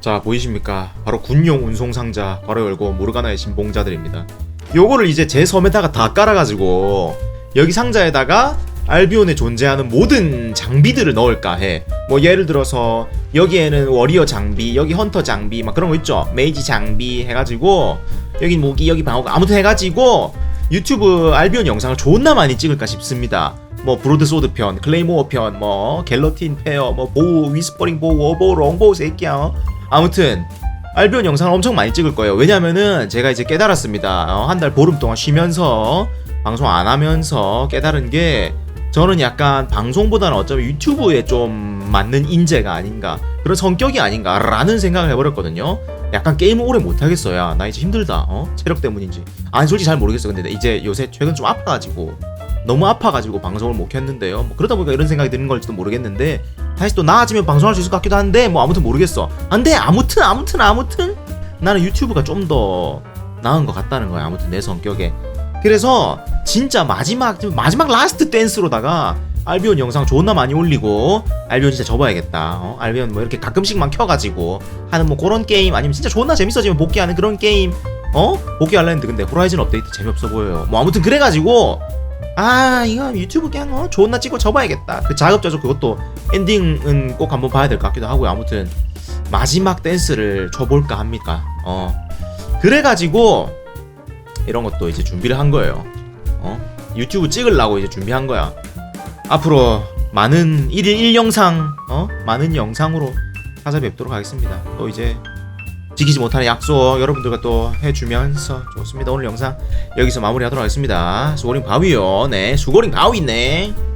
자 보이십니까? 바로 군용 운송 상자 괄호 열고 모르가나의 신봉자들입니다. 요거를 이제 제 섬에다가 다 깔아가지고 여기 상자에다가 알비온에 존재하는 모든 장비들을 넣을까 해. 뭐 예를 들어서 여기에는 워리어 장비, 여기 헌터 장비 막 그런 거 있죠. 메이지 장비 해가지고 여기 무기, 여기 방어구 아무튼 해가지고 유튜브 알비온 영상을 존나 많이 찍을까 싶습니다. 뭐 브로드 소드 편, 클레이모어 편, 뭐 갤러틴 페어, 뭐 보우, 위스퍼링 보우, 워보우, 롱보우 새끼야. 어? 아무튼 알비온 영상을 엄청 많이 찍을 거예요. 왜냐면은 제가 이제 깨달았습니다. 어, 한달 보름 동안 쉬면서 방송 안 하면서 깨달은 게 저는 약간 방송보다는 어쩌면 유튜브에 좀 맞는 인재가 아닌가 그런 성격이 아닌가라는 생각을 해버렸거든요. 약간 게임을 오래 못 하겠어요. 야, 나 이제 힘들다. 어? 체력 때문인지. 아니 솔직히 잘 모르겠어. 근데 이제 요새 최근 좀 아파가지고 너무 아파가지고 방송을 못 켰는데요. 뭐 그러다 보니까 이런 생각이 드는 걸지도 모르겠는데 다시 또 나아지면 방송할 수 있을 것 같기도 한데 뭐 아무튼 모르겠어. 안돼 아무튼 아무튼 아무튼 나는 유튜브가 좀 더 나은 것 같다는 거야. 아무튼 내 성격에. 그래서 진짜 마지막 마지막 라스트 댄스로다가 알비온 영상 존나 많이 올리고 알비온 진짜 접어야겠다. 어? 알비온 뭐 이렇게 가끔씩만 켜가지고 하는 뭐 그런 게임 아니면 진짜 존나 재밌어지면 복귀하는 그런 게임 어 복귀할라 했는데 근데 호라이즌 업데이트 재미없어 보여요. 뭐 아무튼 그래가지고 아 이거 유튜브 그냥 어 존나 찍고 접어야겠다. 그 자급자족 그것도 엔딩은 꼭 한번 봐야 될 것 같기도 하고요. 아무튼 마지막 댄스를 쳐볼까 합니까? 어 그래가지고 이런 것도 이제 준비를 한 거예요. 어? 유튜브 찍으려고 이제 준비한 거야. 앞으로 많은 1일 1영상, 어? 많은 영상으로 찾아뵙도록 하겠습니다. 또 이제 지키지 못하는 약속 여러분들과 또 해주면서 좋습니다. 오늘 영상 여기서 마무리하도록 하겠습니다. 수고링 바위요. 네, 수고링 바위네.